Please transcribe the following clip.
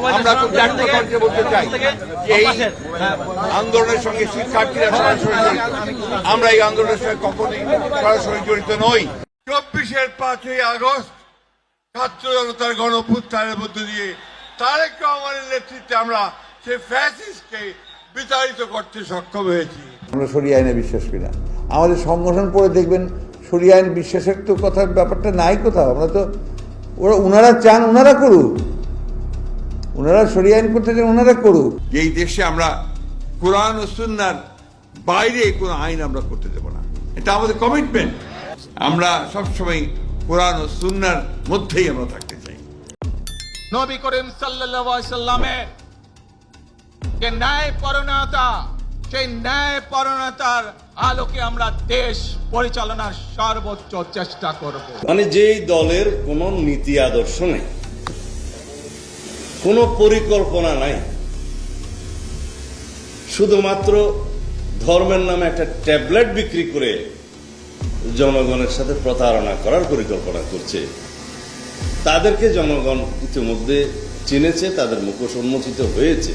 আমরা খুব জাগ্রত কণ্ঠে বলতে চাই যে এই আন্দোলনের সঙ্গে শিক্ষার্থীরা সরাসরি আমরা এই আন্দোলনের সঙ্গে কখনোই সরাসরি জড়িত নই। চব্বিশের পাঁচই আগস্ট ছাত্র জনতার গণপুত্থানের মধ্য দিয়ে তারেক রহমানের নেতৃত্বে আমরা সেই ফ্যাসিস্টকে বিতাড়িত করতে সক্ষম হয়েছি। আমরা সরিয়ে আইনে বিশ্বাস করি না। আমাদের সংগঠন পড়ে দেখবেন সরিয়ে আইন বিশ্বাসের তো কথার ব্যাপারটা নাই কোথাও। আমরা তো ওরা ওনারা চান ওনারা করুক। ওনারা সরিয়ে আইন করতে চান ওনারা করুক। এই দেশে আমরা কোরআন ও সুন্নার বাইরে কোনো আইন আমরা করতে দেব না। এটা আমাদের কমিটমেন্ট আমরা সবসময় কোরআন ও সুন্নার মধ্যেই আমরা থাকতে চাই। নবী করিম সাল্লাল্লাহু সাল্লামের যে ন্যায় পরণতা সেই ন্যায় পরণতার আলোকে আমরা দেশ পরিচালনার সর্বোচ্চ চেষ্টা করব। মানে যেই দলের কোনো নীতি আদর্শ নেই কোনো পরিকল্পনা নাই। শুধুমাত্র ধর্মের নামে একটা ট্যাবলেট বিক্রি করে জনগণের সাথে প্রতারণা করার পরিকল্পনা করছে। তাদেরকে জনগণ ইতিমধ্যে চিনেছে, তাদের মুখোশ উন্মোচিত হয়েছে।